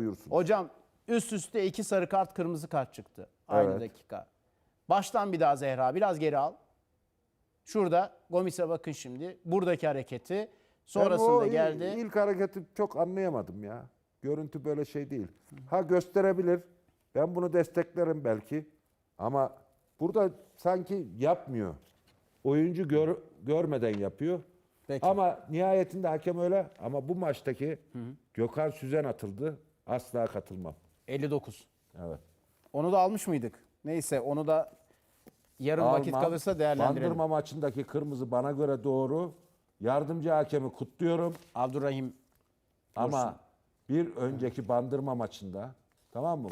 uyursun. Hocam üst üste iki sarı kart kırmızı kart çıktı. Aynı Evet. dakika. Baştan bir daha Zehra. Biraz geri al. Şurada Gomis'e bakın şimdi. Buradaki hareketi. Ben Sonrasında o geldi. il- ilk hareketi çok anlayamadım ya. Görüntü böyle şey değil. Ha gösterebilir. Ben bunu desteklerim belki. Ama burada sanki yapmıyor. Oyuncu gör, görmeden yapıyor. Peki. Ama nihayetinde hakem öyle. Ama bu maçtaki Gökhan Süzen atıldı. Asla katılmam. 59. Evet. Onu da almış mıydık? Neyse onu da yarın vakit Almam. kalırsa değerlendirelim. Bandırma maçındaki kırmızı bana göre doğru. Yardımcı hakemi kutluyorum. Abdurrahim Ama bir önceki bandırma maçında tamam mı?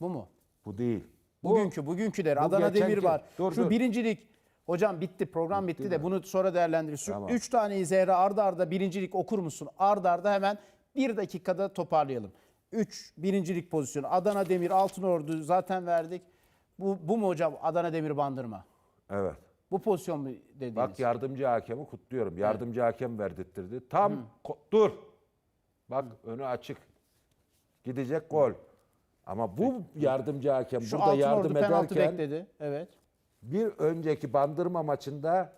bu mu? Bu değil. Bugünkü, bugünküler. bu Adana geçenki. Demir var. Dur, Şu dur. birincilik. Hocam bitti program bitti, de bunu sonra değerlendiririz. Şu Tamam. üç taneyi Zehra arda arda birincilik okur musun? Arda arda hemen bir dakikada toparlayalım. Üç birincilik pozisyonu. Adana Demir, Altınordu zaten verdik. Bu, bu mu hocam Adana Demir bandırma? Evet. Bu pozisyon mu dediğiniz? Bak yardımcı hakemi kutluyorum. Yardımcı hakem verdirttirdi. Tam ko- dur. Bak önü açık. Gidecek gol. Ama bu yardımcı hakem Şu burada yardım Altınordu penaltı ederken bekledi. Evet. bir önceki bandırma maçında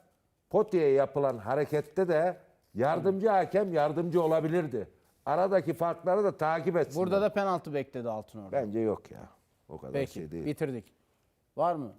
Poti'ye yapılan harekette de yardımcı hakem yardımcı olabilirdi. Aradaki farkları da takip etsin. Burada da penaltı bekledi Altınordu. bence yok ya. O kadar Peki şey değil. bitirdik. Var mı?